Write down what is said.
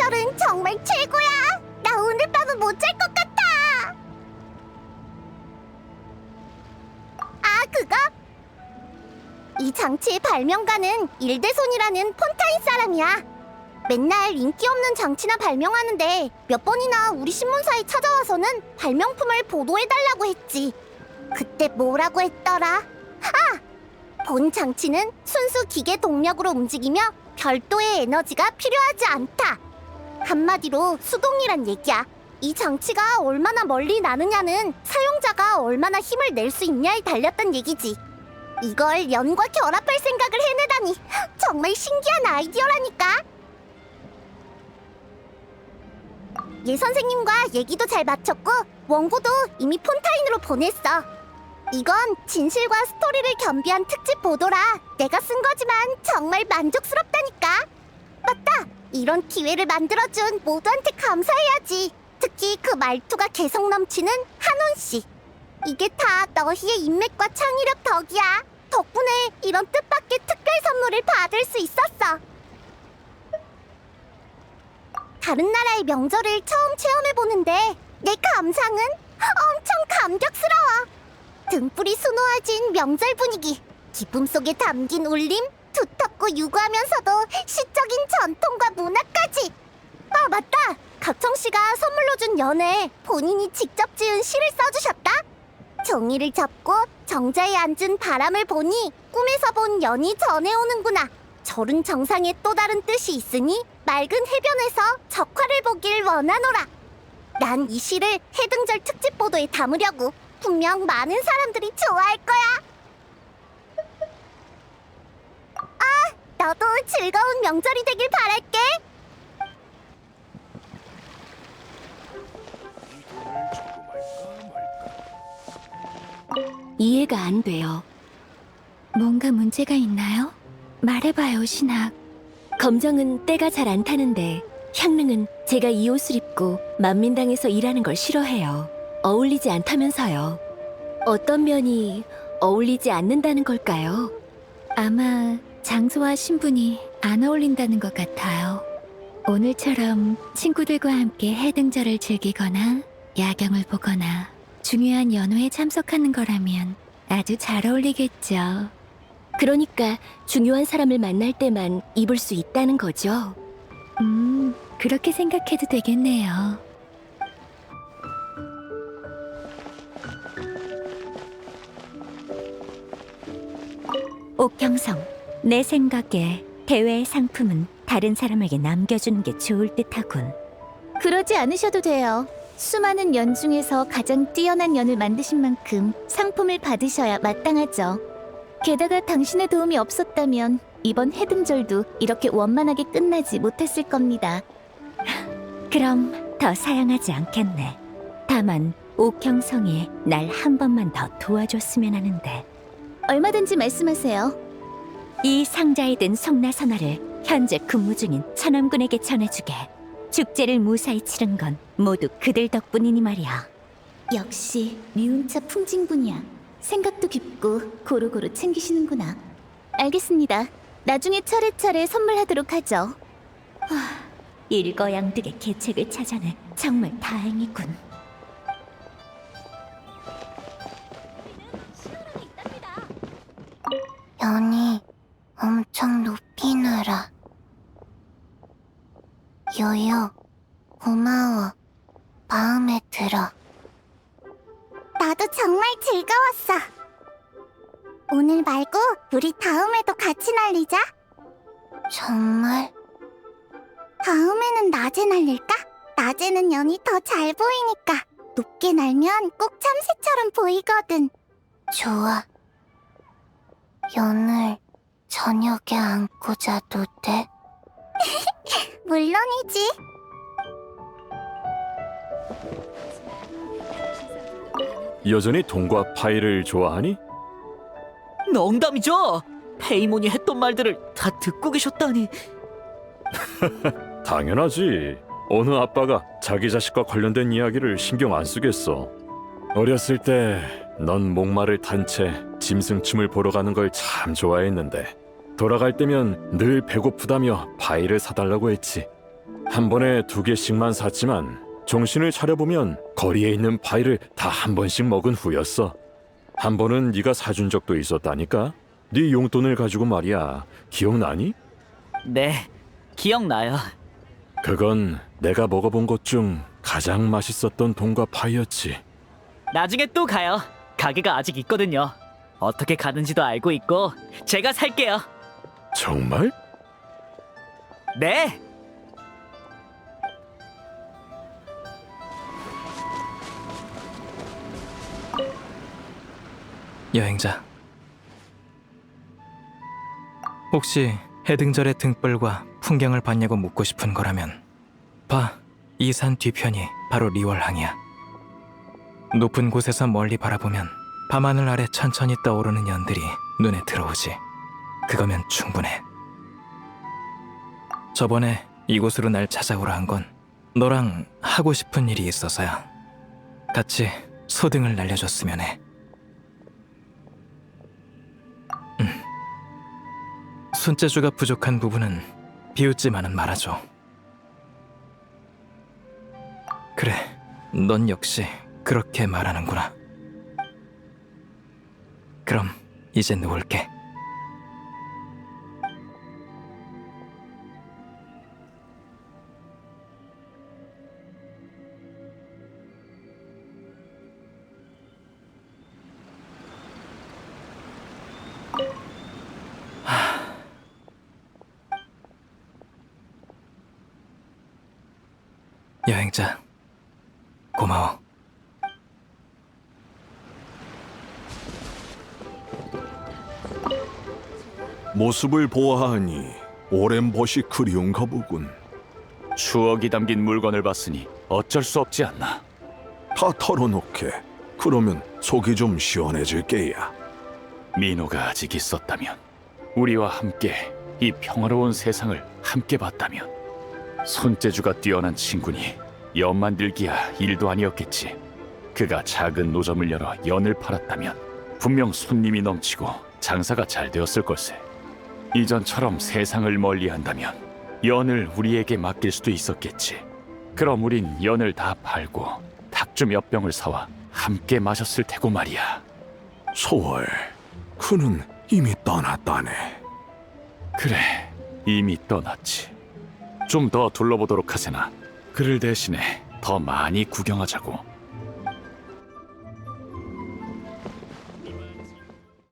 명절은 정말 최고야. 나 오늘 밤은 못 잘 것 같아. 아, 그거? 이 장치의 발명가는 일대손이라는 폰타인 사람이야. 맨날 인기 없는 장치나 발명하는데 몇 번이나 우리 신문사에 찾아와서는 발명품을 보도해달라고 했지. 그때 뭐라고 했더라? 아! 본 장치는 순수 기계 동력으로 움직이며 별도의 에너지가 필요하지 않다. 한마디로 수동이란 얘기야. 이 장치가 얼마나 멀리 나느냐는 사용자가 얼마나 힘을 낼 수 있냐에 달렸단 얘기지. 이걸 연과 결합할 생각을 해내다니 정말 신기한 아이디어라니까. 예 선생님과 얘기도 잘 마쳤고 원고도 이미 폰타인으로 보냈어. 이건 진실과 스토리를 겸비한 특집 보도라 내가 쓴 거지만 정말 만족스럽다니까. 맞다. 이런 기회를 만들어준 모두한테 감사해야지. 특히 그 말투가 개성 넘치는 한원 씨. 이게 다 너희의 인맥과 창의력 덕이야. 덕분에 이런 뜻밖의 특별 선물을 받을 수 있었어. 다른 나라의 명절을 처음 체험해 보는데 내 감상은 엄청 감격스러워. 등불이 수놓아진 명절 분위기, 기쁨 속에 담긴 울림, 두텁고 유구하면서도 시적인 전통과 문화까지. 아 맞다, 각청 씨가 선물로 준 연애 본인이 직접 지은 시를 써주셨다. 종이를 접고 정자에 앉은 바람을 보니 꿈에서 본 연이 전해오는구나. 절은 정상에 또 다른 뜻이 있으니 맑은 해변에서 적화를 보길 원하노라. 난 이 시를 해등절 특집 보도에 담으려고 분명 많은 사람들이 좋아할 거야. 아, 너도 즐거운 명절이 되길 바랄게. 이해가 안 돼요. 뭔가 문제가 있나요? 말해봐요, 신학. 검정은 때가 잘 안 타는데 향릉은 제가 이 옷을 입고 만민당에서 일하는 걸 싫어해요. 어울리지 않다면서요. 어떤 면이 어울리지 않는다는 걸까요? 아마 장소와 신분이 안 어울린다는 것 같아요. 오늘처럼 친구들과 함께 해등절을 즐기거나 야경을 보거나 중요한 연회에 참석하는 거라면 아주 잘 어울리겠죠. 그러니까 중요한 사람을 만날 때만 입을 수 있다는 거죠. 음, 그렇게 생각해도 되겠네요. 옥경성, 내 생각에 대회의 상품은 다른 사람에게 남겨주는 게 좋을 듯하군. 그러지 않으셔도 돼요. 수많은 연 중에서 가장 뛰어난 연을 만드신 만큼 상품을 받으셔야 마땅하죠. 게다가 당신의 도움이 없었다면 이번 해등절도 이렇게 원만하게 끝나지 못했을 겁니다. 그럼 더 사양하지 않겠네. 다만 옥경성이 날 한 번만 더 도와줬으면 하는데 얼마든지 말씀하세요. 이 상자에 든 송나선화를 현재 근무 중인 천암군에게 전해주게. 축제를 무사히 치른 건 모두 그들 덕분이니 말이야. 역시 미운차 풍진군이야. 생각도 깊고 고루고루 챙기시는구나. 알겠습니다. 나중에 차례차례 선물하도록 하죠. 일거양득의 계책을 찾아내 정말 다행이군. 연이 엄청 높이 날아. 요요, 고마워. 마음에 들어. 나도 정말 즐거웠어. 오늘 말고 우리 다음에도 같이 날리자. 정말? 다음에는 낮에 날릴까? 낮에는 연이 더 잘 보이니까. 높게 날면 꼭 참새처럼 보이거든. 좋아. 연을 저녁에 안고 자도 돼? 물론이지. 여전히 동과 파이를 좋아하니? 농담이죠. 페이몬이 했던 말들을 다 듣고 계셨다니. 당연하지. 어느 아빠가 자기 자식과 관련된 이야기를 신경 안 쓰겠어. 어렸을 때 넌 목마를 탄 채 짐승춤을 보러 가는 걸 참 좋아했는데 돌아갈 때면 늘 배고프다며 파이를 사달라고 했지. 한 번에 두 개씩만 샀지만 정신을 차려보면 거리에 있는 파이를 다 한 번씩 먹은 후였어. 한 번은 네가 사준 적도 있었다니까. 네 용돈을 가지고 말이야. 기억나니? 네, 기억나요. 그건 내가 먹어본 것 중 가장 맛있었던 돈과 파이였지. 나중에 또 가요. 가게가 아직 있거든요. 어떻게 가는지도 알고 있고 제가 살게요. 정말? 네. 여행자. 혹시 해등절의 등불과 풍경을 봤냐고 묻고 싶은 거라면 봐, 이 산 뒤편이 바로 리월항이야. 높은 곳에서 멀리 바라보면 밤하늘 아래 천천히 떠오르는 연들이 눈에 들어오지. 그거면 충분해. 저번에 이곳으로 날 찾아오라 한 건 너랑 하고 싶은 일이 있어서야. 같이 소등을 날려줬으면 해. 손재주가 부족한 부분은 비웃지만은 말아줘. 그래, 넌 역시 그렇게 말하는구나. 그럼 이제 누울게. 여행자, 고마워. 모습을 보아하니 오랜 벗이 그리운가 보군. 추억이 담긴 물건을 봤으니 어쩔 수 없지 않나. 다 털어놓게. 그러면 속이 좀 시원해질 게야. 민호가 아직 있었다면, 우리와 함께 이 평화로운 세상을 함께 봤다면, 손재주가 뛰어난 친구니 연 만들기야 일도 아니었겠지. 그가 작은 노점을 열어 연을 팔았다면 분명 손님이 넘치고 장사가 잘 되었을 걸세. 이전처럼 세상을 멀리한다면 연을 우리에게 맡길 수도 있었겠지. 그럼 우린 연을 다 팔고 탁주 몇 병을 사와 함께 마셨을 테고 말이야. 소월, 그는 이미 떠났다네. 그래, 이미 떠났지. 좀 더 둘러보도록 하세나. 그를 대신해 더 많이 구경하자고.